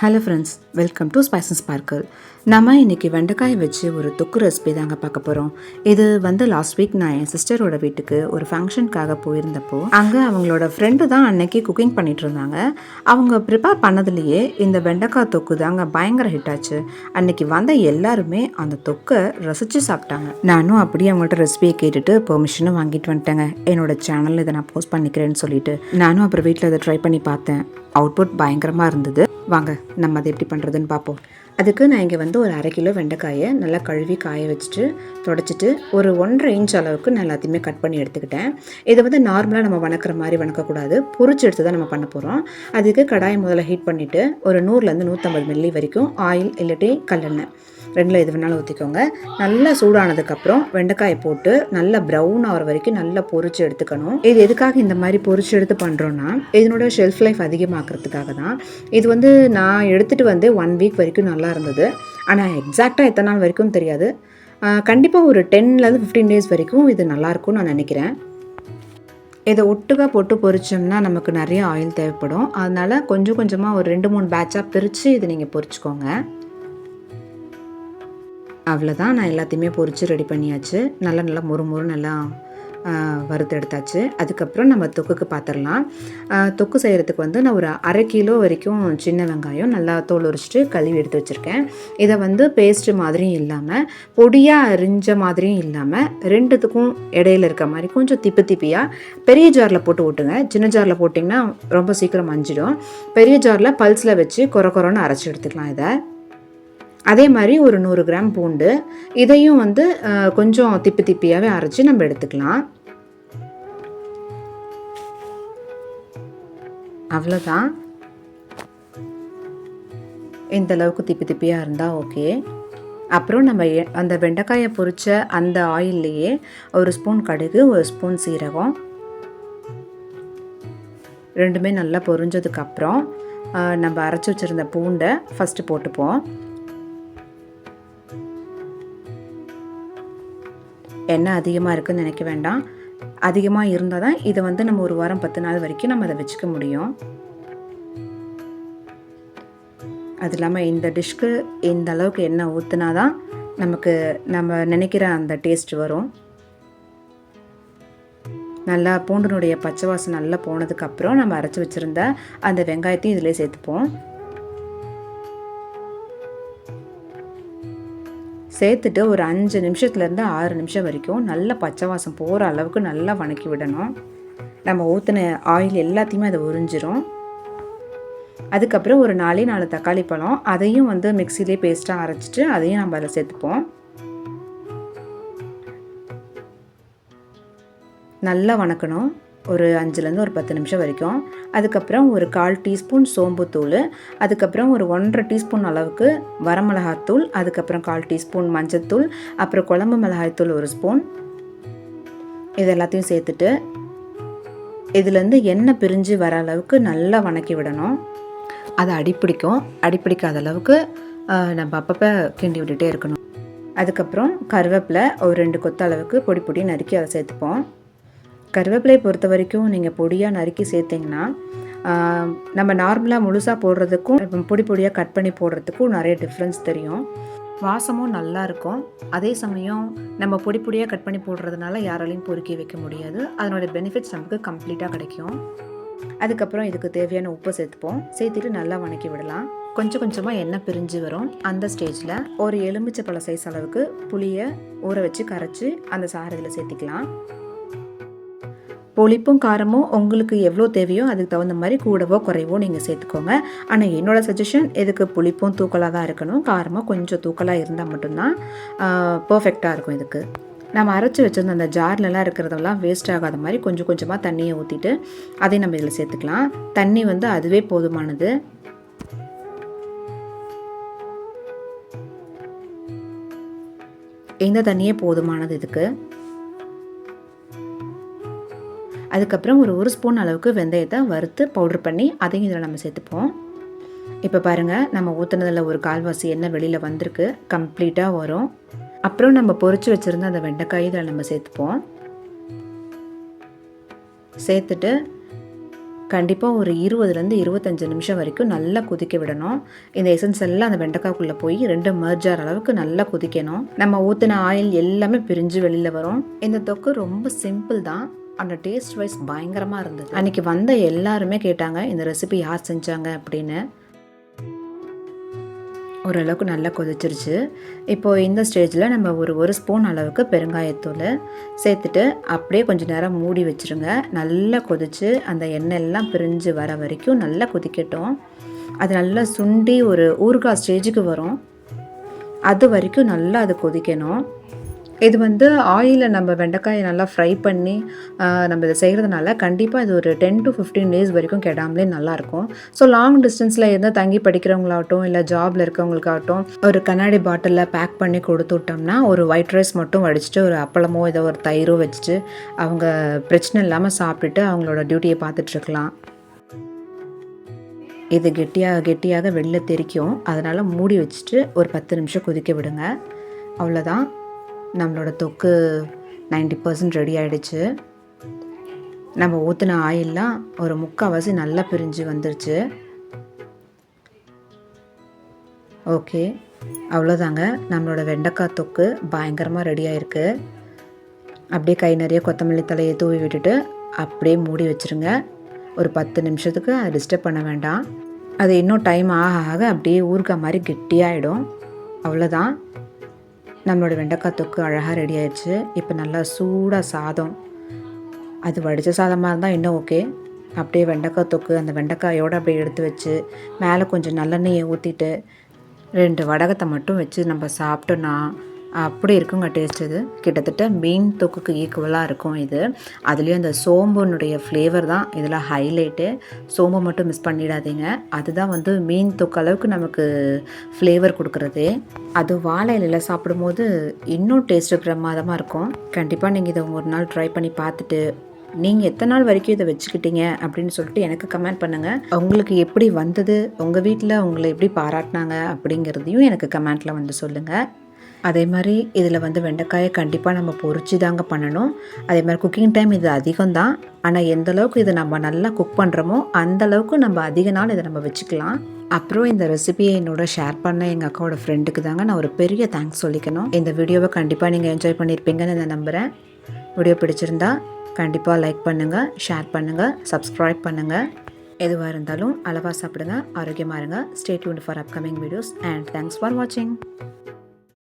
Hello friends welcome to spices sparkle நம்ம இன்றைக்கி வெண்டைக்காய் வச்சு ஒரு தொக்கு ரெசிபி தாங்க பார்க்க போகிறோம் இது வந்து லாஸ்ட் வீக் நான் என் சிஸ்டரோட வீட்டுக்கு ஒரு ஃபங்க்ஷனுக்காக போயிருந்தப்போ அங்கே அவங்களோட ஃப்ரெண்டு தான் அன்னைக்கு குக்கிங் பண்ணிட்டு இருந்தாங்க. அவங்க ப்ரிப்பேர் பண்ணதுலேயே இந்த வெண்டைக்காய் தொக்கு தாங்க பயங்கர ஹிட் ஆச்சு. அன்னைக்கு வந்த எல்லாருமே அந்த தொக்கை ரசித்து சாப்பிட்டாங்க. நானும் அப்படியே அவங்கள்ட்ட ரெசிபியை கேட்டுட்டு பெர்மிஷனும் வாங்கிட்டு வந்துட்டேங்க. என்னோட சேனலில் இதை நான் போஸ்ட் பண்ணிக்கிறேன்னு சொல்லிட்டு நானும் அப்புறம் வீட்டில் இதை ட்ரை பண்ணி பார்த்தேன். அவுட்புட் பயங்கரமாக இருந்தது. வாங்க நம்ம அதை எப்படி பண்ணுறதுன்னு பார்ப்போம். அதுக்கு நான் இங்கே வந்து ஒரு அரை கிலோ வெண்டைக்காயை நல்லா கழுவி காய வச்சுட்டு தொடச்சிட்டு ஒரு ஒன்றரை இன்ச் அளவுக்கு நான் எல்லாத்தையுமே கட் பண்ணி எடுத்துக்கிட்டேன். இதை வந்து நார்மலாக நம்ம வணக்கிற மாதிரி வணக்கக்கூடாது. பொறிச்சு எடுத்து தான் நம்ம பண்ண போகிறோம் அதுக்கு கடாயை முதல்ல ஹீட் பண்ணிவிட்டு ஒரு நூறுலேருந்து நூற்றம்பது மில்லி வரைக்கும் ஆயில் இல்லாட்டி கல்லெண்ணெய் ரெண்டில் எது வேணாலும் ஊற்றிக்கோங்க. நல்லா சூடானதுக்கப்புறம் வெண்டைக்காயை போட்டு நல்லா ப்ரௌன் ஆகிற வரைக்கும் நல்லா பொறிச்சு எடுத்துக்கணும். இது எதுக்காக இந்த மாதிரி பொறிச்சு எடுத்து பண்ணுறோன்னா இதனோட ஷெல்ஃப் லைஃப் அதிகமாக்குறதுக்காக தான். இது வந்து நான் எடுத்துகிட்டு வந்து ஒன் வீக் வரைக்கும் நல்லா இருந்தது. ஆனால் எக்ஸாக்டாக எத்தனை நாள் வரைக்கும் தெரியாது. கண்டிப்பாக ஒரு டென்லேருந்து ஃபிஃப்டீன் டேஸ் வரைக்கும் இது நல்லாயிருக்கும்னு நான் நினைக்கிறேன். இதை ஒட்டுக்கா போட்டு பொரிச்சோம்னா நமக்கு நிறைய ஆயில் தேவைப்படும். அதனால் கொஞ்சம் கொஞ்சமாக ஒரு ரெண்டு மூணு பேட்சாக பிரித்து இதை நீங்கள் பொரிச்சுக்கோங்க. அவ்வளோதான் நான் எல்லாத்தையுமே பொறிச்சு ரெடி பண்ணியாச்சு. நல்லா நல்லா மொறு மொறு நல்லா வறுத்து எடுத்தாச்சு அதுக்கப்புறம் நம்ம தொக்குக்கு பார்த்துடலாம் தொக்கு செய்கிறதுக்கு வந்து நான் ஒரு அரை கிலோ வரைக்கும் சின்ன வெங்காயம் நல்லா தோல் உரிச்சிட்டு கழுவி எடுத்து வச்சுருக்கேன். இதை வந்து பேஸ்ட்டு மாதிரியும் இல்லாமல் பொடியாக அரிஞ்ச மாதிரியும் இல்லாமல் ரெண்டுத்துக்கும் இடையில இருக்க மாதிரி கொஞ்சம் திப்பு திப்பியாக பெரிய ஜாரில் போட்டு ஓட்டுங்க. சின்ன ஜாரில் போட்டிங்கன்னா ரொம்ப சீக்கிரம் மஞ்சிடும். பெரிய ஜாரில் பல்ஸில் வச்சு கொர கொரன்னு அரைச்சி எடுத்துக்கலாம் இதை. அதே மாதிரி ஒரு நூறு கிராம் பூண்டு இதையும் வந்து கொஞ்சம் திப்பி திப்பியாகவே அரைச்சி நம்ம எடுத்துக்கலாம். அவ்வளோதான் இந்த அளவுக்கு திப்பி திப்பியாக இருந்தால் ஓகே. அப்புறம் நம்ம அந்த வெண்டைக்காயை பொரித்த அந்த ஆயில்லையே ஒரு ஸ்பூன் கடுகு ஒரு ஸ்பூன் சீரகம். ரெண்டுமே நல்லா பொரிஞ்சதுக்கப்புறம் நம்ம அரைச்சி வச்சுருந்த பூண்டை ஃபஸ்ட்டு போட்டுப்போம். எண்ணெய் அதிகமாக இருக்குதுன்னு நினைக்க வேண்டாம். அதிகமாக இருந்தால் தான் இதை வந்து நம்ம ஒரு வாரம் பத்து நாள் வரைக்கும் நம்ம அதை வச்சுக்க முடியும். அது இல்லாமல் இந்த டிஷ்க்கு இந்த அளவுக்கு எண்ணெய் ஊற்றுனா தான் நமக்கு நம்ம நினைக்கிற அந்த டேஸ்ட் வரும். நல்லா பூண்டினுடைய பச்சை வாசம் நல்லா போனதுக்கப்புறம் நம்ம அரைச்சி வச்சுருந்த அந்த வெங்காயத்தையும் இதிலே சேர்த்துப்போம். சேர்த்துட்டு ஒரு அஞ்சு நிமிஷத்துலேருந்து ஆறு நிமிஷம் வரைக்கும் நல்ல பச்சை வாசம் போகிற அளவுக்கு நல்லா வணக்கி விடணும். நம்ம ஊற்றின ஆயில் எல்லாத்தையுமே அதை உறிஞ்சிரும். அதுக்கப்புறம் ஒரு நாலே நாலு தக்காளி பழம் அதையும் வந்து மிக்சிலே பேஸ்ட்டாக அரைச்சிட்டு அதையும் நம்ம அதில் சேர்த்துப்போம். நல்லா வணக்கணும். ஒரு அஞ்சுலேருந்து ஒரு பத்து நிமிஷம் வரைக்கும். அதுக்கப்புறம் ஒரு கால் டீஸ்பூன் சோம்புத்தூள் அதுக்கப்புறம் ஒரு ஒன்றரை டீஸ்பூன் அளவுக்கு வரமிளகாத்தூள் அதுக்கப்புறம் கால் டீஸ்பூன் மஞ்சத்தூள் அப்புறம் குழம்பு மிளகாய்த்தூள் ஒரு ஸ்பூன். இது எல்லாத்தையும் சேர்த்துட்டு இதுலேருந்து எண்ணெய் பிரிஞ்சு வர அளவுக்கு நல்லா வணக்கி விடணும். அது அடிப்பிடிக்கும். அடிப்பிடிக்காத அளவுக்கு நம்ம அப்பப்போ கிண்டி விட்டுட்டே இருக்கணும். அதுக்கப்புறம் கருவேப்பிலை ஒரு ரெண்டு கொத்த அளவுக்கு பொடி பொடி நறுக்கி அதை சேர்த்துப்போம். கருவேப்பிலையை பொறுத்த வரைக்கும் நீங்கள் பொடியாக நறுக்கி சேர்த்திங்கன்னா நம்ம நார்மலாக முழுசாக போடுறதுக்கும் பொடி பொடியாக கட் பண்ணி போடுறதுக்கும் நிறைய டிஃப்ரென்ஸ் தெரியும். வாசமும் நல்லா இருக்கும். அதே சமயம் நம்ம பொடி பொடியாக கட் பண்ணி போடுறதுனால யாராலையும் பொறுக்கி வைக்க முடியாது. அதனோட பெனிஃபிட்ஸ் நமக்கு கம்ப்ளீட்டாக கிடைக்கும். அதுக்கப்புறம் இதுக்கு தேவையான உப்பு சேர்த்துப்போம். சேர்த்துட்டு நல்லா வணக்கி விடலாம். கொஞ்சம் கொஞ்சமாக எண்ணெய் பிரிஞ்சு வரும். அந்த ஸ்டேஜில் ஒரு எலுமிச்சை பழ சைஸ் அளவுக்கு புளியை ஊற வச்சு கரைச்சி அந்த சாறு இதில் சேர்த்திக்கலாம். புளிப்பும் காரமும் உங்களுக்கு எவ்வளோ தேவையோ அதுக்கு தகுந்த மாதிரி கூடவோ குறைவோ நீங்கள் சேர்த்துக்கோங்க. ஆனால் என்னோடய சஜஷன் இதுக்கு புளிப்பும் தூக்கலாக தான் இருக்கணும்? காரமாக கொஞ்சம் தூக்கலாக இருந்தால் மட்டும்தான் பர்ஃபெக்டாக இருக்கும் இதுக்கு. நம்ம அரைச்சி வச்சுருந்த அந்த ஜார்லலாம் இருக்கிறதெல்லாம் வேஸ்ட் ஆகாத மாதிரி கொஞ்சம் கொஞ்சமாக தண்ணியை ஊற்றிட்டு அதையும் நம்ம இதில் சேர்த்துக்கலாம். தண்ணி வந்து அதுவே போதுமானது. இந்த தண்ணியே போதுமானது இதுக்கு. அதுக்கப்புறம் ஒரு ஒரு ஸ்பூன் அளவுக்கு வெந்தயத்தை வறுத்து பவுட்ரு பண்ணி அதையும் இதில் நம்ம சேர்த்துப்போம். இப்போ பாருங்கள் நம்ம ஊற்றுனதில் ஒரு கால்வாசி எண்ணெய் வெளியில் வந்திருக்கு. கம்ப்ளீட்டாக வரும். அப்புறம் நம்ம பொறிச்சு வச்சுருந்த அந்த வெண்டைக்காய் இதில் நம்ம சேர்த்துப்போம். சேர்த்துட்டு கண்டிப்பாக ஒரு இருபதுலேருந்து இருபத்தஞ்சு நிமிஷம் வரைக்கும் நல்லா கொதிக்க விடணும். இந்த எசன்ஸ் எல்லாம் அந்த வெண்டைக்காய்க்குள்ளே போய் ரெண்டு மர்ஜார் அளவுக்கு நல்லா கொதிக்கணும். நம்ம ஊற்றின ஆயில் எல்லாமே பிரிஞ்சு வெளியில் வரும். இந்த தொக்கு ரொம்ப சிம்பிள் தான். அந்த டேஸ்ட் வைஸ் பயங்கரமாக இருந்தது. அன்றைக்கி வந்த எல்லாருமே கேட்டாங்க இந்த ரெசிபி யார் செஞ்சாங்க? அப்படின்னு. ஓரளவுக்கு நல்லா கொதிச்சிருச்சு. இப்போது இந்த ஸ்டேஜில் நம்ம ஒரு ஒரு ஸ்பூன் அளவுக்கு பெருங்காயத்தூள் சேர்த்துட்டு அப்படியே கொஞ்சம் நேரம் மூடி வச்சுருங்க. நல்லா கொதித்து அந்த எண்ணெய் எல்லாம் பிரிஞ்சு வர வரைக்கும் நல்லா கொதிக்கட்டும். அது நல்லா சுண்டி ஒரு ஊறுகாய் ஸ்டேஜுக்கு வரும். அது வரைக்கும் நல்லா அது கொதிக்கணும். இது வந்து ஆயிலில் நம்ம வெண்டைக்காயை நல்லா ஃப்ரை பண்ணி நம்ம இதை செய்கிறதுனால கண்டிப்பாக இது ஒரு டென் டு ஃபிஃப்டீன் டேஸ் வரைக்கும் கெடாமலே நல்லாயிருக்கும். ஸோ லாங் டிஸ்டன்ஸில் இருந்தால் தங்கி படிக்கிறவங்களாகட்டும் இல்லை ஜாபில் இருக்கவங்களுக்காகட்டும் ஒரு கண்ணாடி பாட்டிலில் பேக் பண்ணி கொடுத்து விட்டோம்னா ஒரு ஒயிட் ரைஸ் மட்டும் வடிச்சிட்டு ஒரு அப்பளமோ ஏதோ ஒரு தயிரோ வச்சுட்டு அவங்க பிரச்சனை இல்லாமல் சாப்பிட்டுட்டு அவங்களோட டியூட்டியை பார்த்துட்ருக்கலாம். இது கெட்டியாக கெட்டியாக வெளில தெரிக்கும். அதனால் மூடி வச்சுட்டு ஒரு பத்து நிமிஷம் கொதிக்க விடுங்க. அவ்வளோதான் நம்மளோட தொக்கு 90% பர்சன்ட் ரெடி ஆகிடுச்சு நம்ம ஊற்றின ஆயில்லாம் ஒரு முக்கால்வாசி நல்லா பிரிஞ்சு வந்துருச்சு. ஓகே அவ்வளோதாங்க. நம்மளோட வெண்டைக்காய் தொக்கு பயங்கரமாக ரெடி ஆயிருக்கு. அப்படியே கை நிறைய கொத்தமல்லி தலையை தூவி விட்டுட்டு அப்படியே மூடி வச்சுருங்க. ஒரு பத்து நிமிஷத்துக்கு அதை டிஸ்டர்ப் பண்ண வேண்டாம். அது இன்னும் டைம் ஆக ஆக அப்படியே ஊறுகாய் மாதிரி கெட்டியாகிடும் அவ்வளோதான். நம்மளோட வெண்டைக்காய் தொக்கு அழகாக ரெடி ஆயிடுச்சு. இப்போ நல்லா சூடாக சாதம். அது வடித்த சாதமாக இருந்தால் இன்னும் ஓகே அப்படியே வெண்டைக்காய் தொக்கு அந்த வெண்டைக்காயோடு அப்படியே எடுத்து வச்சு மேலே கொஞ்சம் நல்லெண்ணெயை ஊற்றிட்டு ரெண்டு வடகத்தை மட்டும் வச்சு நம்ம சாப்பிட்டோன்னா அப்படி இருக்குங்க டேஸ்ட் இது. கிட்டத்தட்ட மீன் தொக்குக்கு ஈக்குவலாக இருக்கும் இது. அதுலேயும் அந்த சோம்புனுடைய ஃப்ளேவர் தான் இதில் ஹைலைட்டு சோம்பு மட்டும் மிஸ் பண்ணிடாதீங்க. அதுதான் வந்து மீன் தொக்கு அளவுக்கு நமக்கு ஃப்ளேவர் கொடுக்குறது. அது வாழை இலையில் சாப்பிடும்போது இன்னும் டேஸ்ட்டு பிரமாதமாக இருக்கும். கண்டிப்பாக நீங்கள் இதை ஒரு நாள் ட்ரை பண்ணி பார்த்துட்டு நீங்கள் எத்தனை நாள் வரைக்கும் இதை வச்சுக்கிட்டீங்க அப்படின்னு சொல்லிட்டு எனக்கு கமெண்ட் பண்ணுங்கள் உங்களுக்கு எப்படி வந்தது? உங்கள் வீட்டில் உங்களை எப்படி பாராட்டினாங்க அப்படிங்கிறதையும் எனக்கு கமெண்ட்டில் வந்து சொல்லுங்கள் அதே மாதிரி இதில் வந்து வெண்டைக்காயை கண்டிப்பாக நம்ம பொரிச்சு தாங்க பண்ணணும். அதே மாதிரி குக்கிங் டைம் இது அதிகம் தான். ஆனால் எந்த அளவுக்கு இதை நம்ம நல்லா குக் பண்ணுறோமோ அந்த அளவுக்கு நம்ம அதிக நாள் இதை நம்ம வச்சுக்கலாம். அப்புறம் இந்த ரெசிபியை என்னோட ஷேர் பண்ண எங்கள் அக்காவோட ஃப்ரெண்டுக்கு தாங்க நான் ஒரு பெரிய தேங்க்ஸ் சொல்லிக்கணும். இந்த வீடியோவை கண்டிப்பாக நீங்கள் என்ஜாய் பண்ணியிருப்பீங்கன்னு நான் நம்புகிறேன் வீடியோ பிடிச்சிருந்தா கண்டிப்பாக லைக் பண்ணுங்கள் ஷேர் பண்ணுங்கள் சப்ஸ்கிரைப் பண்ணுங்கள் எதுவாக இருந்தாலும் அளவாக சாப்பிடுங்க ஆரோக்கியமாக இருங்க. Stay tune for upcoming videos and thanks for வாட்சிங்